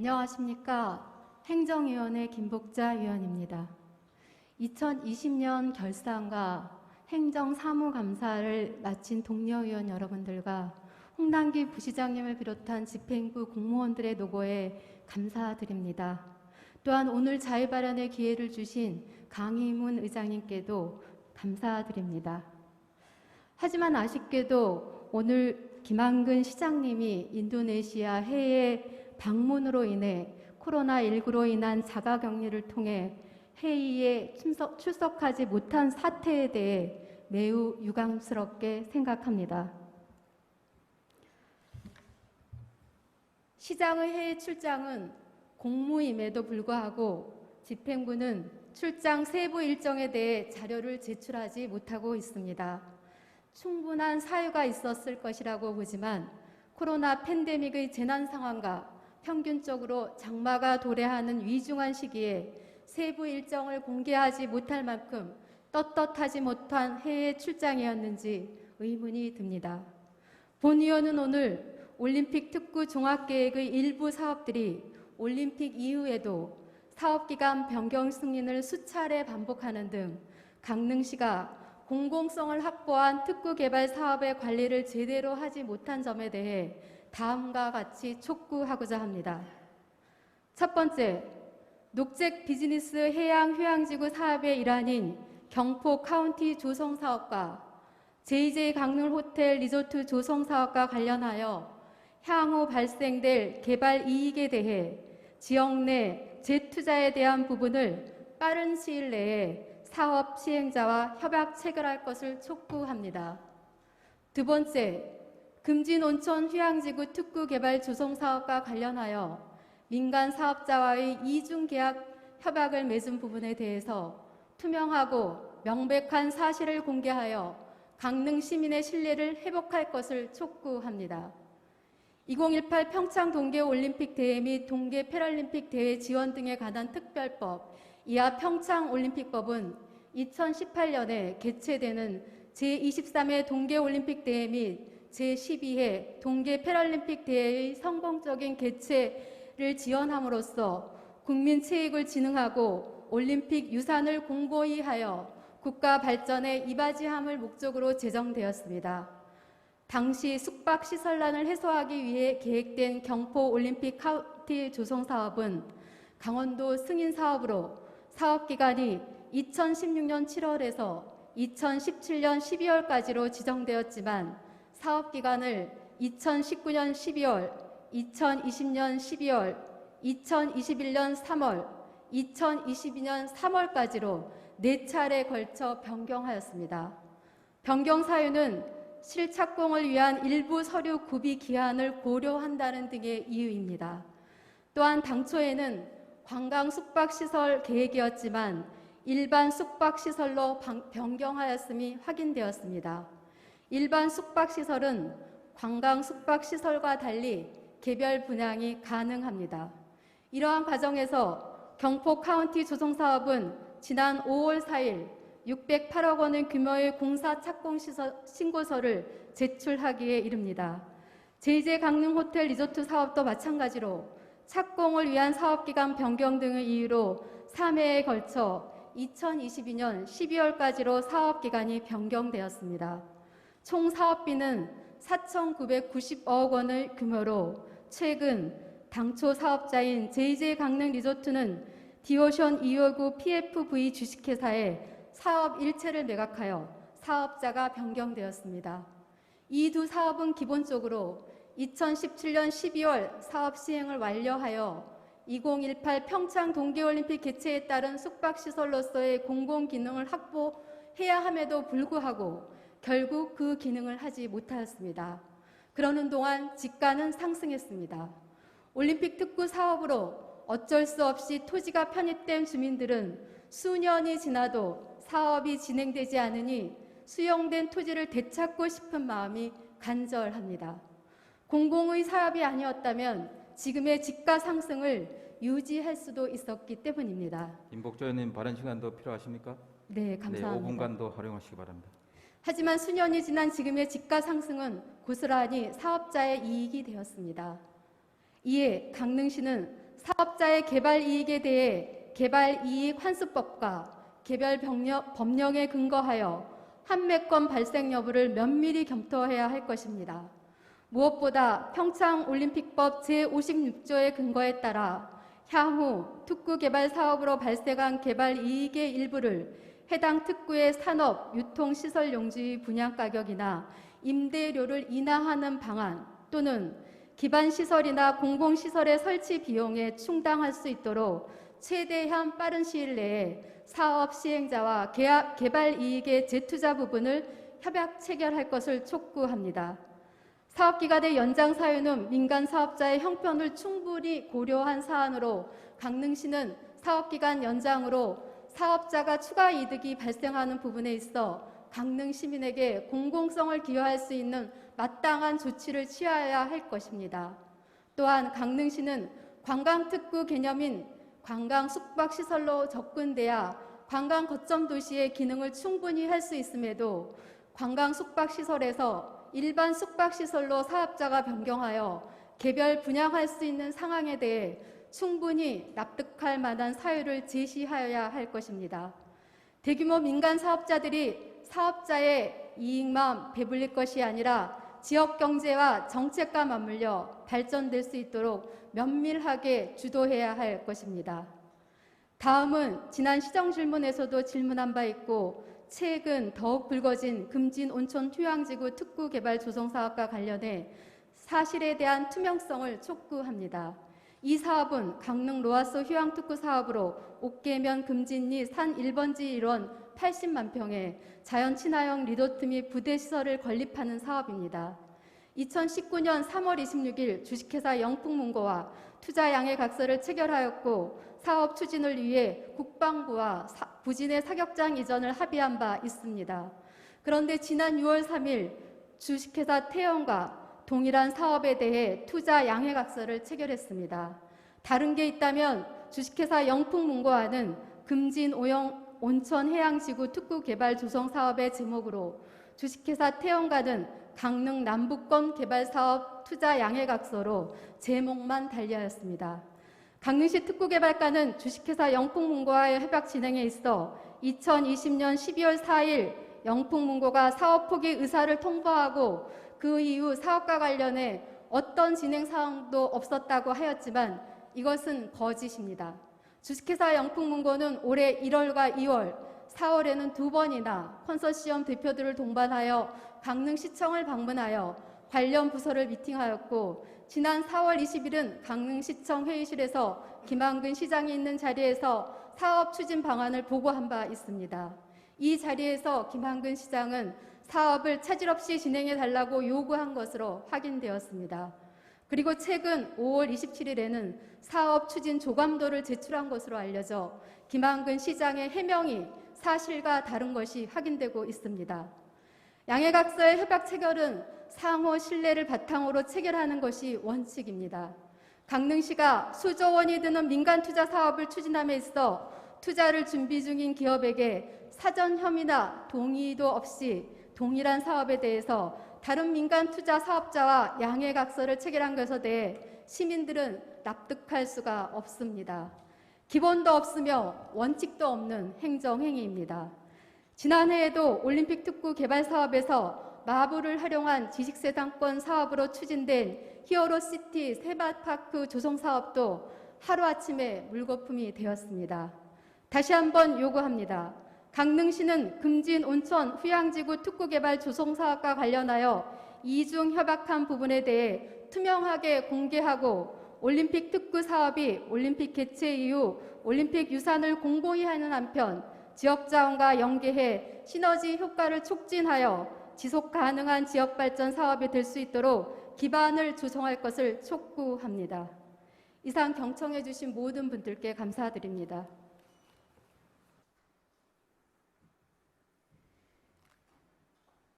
안녕하십니까. 행정위원회 김복자 위원입니다. 2020년 결산과 행정사무감사를 마친 동료 위원 여러분들과 홍남기 부시장님을 비롯한 집행부 공무원들의 노고에 감사드립니다. 또한 오늘 자유 발언의 기회를 주신 강희문 의장님께도 감사드립니다. 하지만 아쉽게도 오늘 김한근 시장님이 인도네시아 해외 방문으로 인해 코로나19로 인한 자가 격리를 통해 회의에 출석, 출석 하지 못한 사태에 대해 매우 유감스럽게 생각합니다. 시장의 해외 출장은 공무임에도 불구하고 집행부는 출장 세부 일정에 대해 자료를 제출하지 못하고 있습니다. 충분한 사유가 있었을 것이라고 보지만 코로나 팬데믹의 재난 상황과 평균적으로 장마가 도래하는 위중한 시기에 세부 일정을 공개하지 못할 만큼 떳떳하지 못한 해외 출장이었는지 의문이 듭니다. 본 의원은 오늘 올림픽 특구 종합계획의 일부 사업들이 올림픽 이후에도 사업기간 변경 승인을 수차례 반복하는 등 강릉시가 공공성을 확보한 특구 개발 사업의 관리를 제대로 하지 못한 점에 대해 다음과 같이 촉구하고자 합니다. 첫 번째, 녹색 비즈니스 해양 휴양지구 사업의 일환인 경포 카운티 조성 사업과 JJ 강릉 호텔 리조트 조성 사업과 관련하여 향후 발생될 개발 이익에 대해 지역 내 재투자에 대한 부분을 빠른 시일 내에 사업 시행자와 협약 체결할 것을 촉구합니다. 두 번째, 금지 논천 휴양지구 특구 개발 조성 사업과 관련하여 민간 사업자와의 이중 계약 협약을 맺은 부분에 대해서 투명하고 명백한 사실을 공개하여 강릉 시민의 신뢰를 회복할 것을 촉구합니다. 2018 평창 동계 올림픽 대회 및 동계 패럴림픽 대회 지원 등에 관한 특별법 이하 평창 올림픽법은 2018년에 개최되는 제23회 동계 올림픽 대회 및 제12회 동계 패럴림픽 대회의 성공적인 개최를 지원함으로써 국민 체육을 진흥하고 올림픽 유산을 공고히 하여 국가 발전에 이바지함을 목적으로 제정되었습니다. 당시 숙박 시설난을 해소하기 위해 계획된 경포 올림픽 카운티 조성 사업은 강원도 승인 사업으로 사업 기간이 2016년 7월에서 2017년 12월까지로 지정되었지만 사업 기간을 2019년 12월, 2020년 12월, 2021년 3월, 2022년 3월까지로 네 차례 걸쳐 변경하였습니다. 변경 사유는 실착공을 위한 일부 서류 구비 기한을 고려한다는 등의 이유입니다. 또한 당초에는 관광 숙박시설 계획이었지만 일반 숙박시설로 변경하였음이 확인되었습니다. 일반 숙박시설은 관광 숙박시설과 달리 개별 분양이 가능합니다. 이러한 과정에서 경포 카운티 조성사업은 지난 5월 4일 608억 원의 규모의 공사 착공 신고서를 제출하기에 이릅니다. JJ 강릉 호텔 리조트 사업도 마찬가지로 착공을 위한 사업기간 변경 등의 이유로 3회에 걸쳐 2022년 12월까지로 사업기간이 변경되었습니다. 총 사업비는 4,990억 원의 규모로 최근 당초 사업자인 JJ 강릉 리조트는 디오션 259 PFV 주식회사에 사업 일체를 매각하여 사업자가 변경되었습니다. 이 두 사업은 기본적으로 2017년 12월 사업 시행을 완료하여 2018 평창 동계올림픽 개최에 따른 숙박시설로서의 공공기능을 확보해야 함에도 불구하고 결국 그 기능을 하지 못하였습니다. 그러는 동안 지가는 상승했습니다. 올림픽 특구 사업으로 어쩔 수 없이 토지가 편입된 주민들은 수년이 지나도 사업이 진행되지 않으니 수용된 토지를 되찾고 싶은 마음이 간절합니다. 공공의 사업이 아니었다면 지금의 집가 상승을 유지할 수도 있었기 때문입니다. 임복조 의원님 발언 시간도 필요하십니까? 네, 감사합니다. 네, 5분간도 활용하시기 바랍니다. 하지만 수년이 지난 지금의 집가 상승은 고스란히 사업자의 이익이 되었습니다. 이에 강릉시는 사업자의 개발 이익에 대해 개발 이익 환수법과 개별 병력, 법령에 근거하여 판매권 발생 여부를 면밀히 검토해야 할 것입니다. 무엇보다 평창올림픽법 제56조의 근거에 따라 향후 특구 개발 사업으로 발생한 개발 이익의 일부를 해당 특구의 산업, 유통, 시설 용지 분양 가격이나 임대료를 인하하는 방안 또는 기반 시설이나 공공 시설의 설치 비용에 충당할 수 있도록 최대한 빠른 시일 내에 사업 시행자와 계약, 개발 이익의 재투자 부분을 협약 체결할 것을 촉구합니다. 사업기간의 연장 사유는 민간 사업자의 형편을 충분히 고려한 사안으로 강릉시는 사업기간 연장으로 사업자가 추가 이득이 발생하는 부분에 있어 강릉 시민에게 공공성을 기여할 수 있는 마땅한 조치를 취하여야 할 것입니다. 또한 강릉시는 관광특구 개념인 관광 숙박시설로 접근돼야 관광 거점 도시의 기능을 충분히 할 수 있음에도 관광 숙박시설에서 일반 숙박시설로 사업자가 변경하여 개별 분양할 수 있는 상황에 대해 충분히 납득할 만한 사유를 제시하여야 할 것입니다. 대규모 민간 사업자들이 사업자의 이익만 배불릴 것이 아니라 지역 경제와 정책과 맞물려 발전될 수 있도록 면밀하게 주도해야 할 것입니다. 다음은 지난 시정 질문에서도 질문한 바 있고 최근 더욱 불거진 금진 온천 휴양지구 특구 개발 조성 사업과 관련해 사실에 대한 투명성을 촉구합니다. 이 사업은 강릉 로아스 휴양특구 사업으로 옥계면 금진리 산 1번지 일원 80만 평의 자연 친화형 리조트 및 부대 시설을 건립하는 사업입니다. 2019년 3월 26일 주식회사 영풍문고와 투자 양해 각서를 체결하였고 사업 추진을 위해 국방부와 사- 부진의 사격장 이전을 합의한 바 있습니다. 그런데 지난 6월 3일 주식회사 태영과 동일한 사업에 대해 투자 양해 각서를 체결했습니다. 다른 게 있다면 주식회사 영풍문고와는 금진 오영 온천 해양지구 특구 개발 조성 사업의 제목으로 주식회사 태영과는 강릉 남북권 개발 사업 투자 양해 각서로 제목만 달리하였습니다. 강릉시 특구개발과는 주식회사 영풍문고와의 협약 진행에 있어 2020년 12월 4일 영풍문고가 사업 포기 의사를 통보하고 그 이후 사업과 관련해 어떤 진행 사항도 없었다고 하였지만 이것은 거짓입니다. 주식회사 영풍문고는 올해 1월과 2월, 4월에는 두 번이나 컨소시엄 대표들을 동반하여 강릉시청을 방문하여 관련 부서를 미팅하였고 지난 4월 20일은 강릉시청 회의실에서 김한근 시장이 있는 자리에서 사업 추진 방안을 보고한 바 있습니다. 이 자리에서 김한근 시장은 사업을 차질 없이 진행해 달라고 요구한 것으로 확인되었습니다. 그리고 최근 5월 27일에는 사업 추진 조감도를 제출한 것으로 알려져 김한근 시장의 해명이 사실과 다른 것이 확인되고 있습니다. 양해각서의 협약 체결은 상호 신뢰를 바탕으로 체결하는 것이 원칙입니다. 강릉시가 수조 원이 드는 민간 투자 사업을 추진함에 있어 투자를 준비 중인 기업에게 사전 혐의나 동의도 없이 동일한 사업에 대해서 다른 민간 투자 사업자와 양해각서를 체결한 것에 대해 시민들은 납득할 수가 없습니다. 기본도 없으며 원칙도 없는 행정행위입니다. 지난해에도 올림픽 특구 개발 사업에서 마블을 활용한 지식세상권 사업으로 추진된 히어로시티 세마파크 조성 사업도 하루아침에 물거품이 되었습니다. 다시 한번 요구합니다. 강릉시는 금진 온천 휴양지구 특구 개발 조성 사업과 관련하여 이중 협약한 부분에 대해 투명하게 공개하고 올림픽 특구 사업이 올림픽 개최 이후 올림픽 유산을 공공히 하는 한편 지역 자원과 연계해 시너지 효과를 촉진하여 지속 가능한 지역 발전 사업이 될 수 있도록 기반을 조성할 것을 촉구합니다. 이상 경청해 주신 모든 분들께 감사드립니다.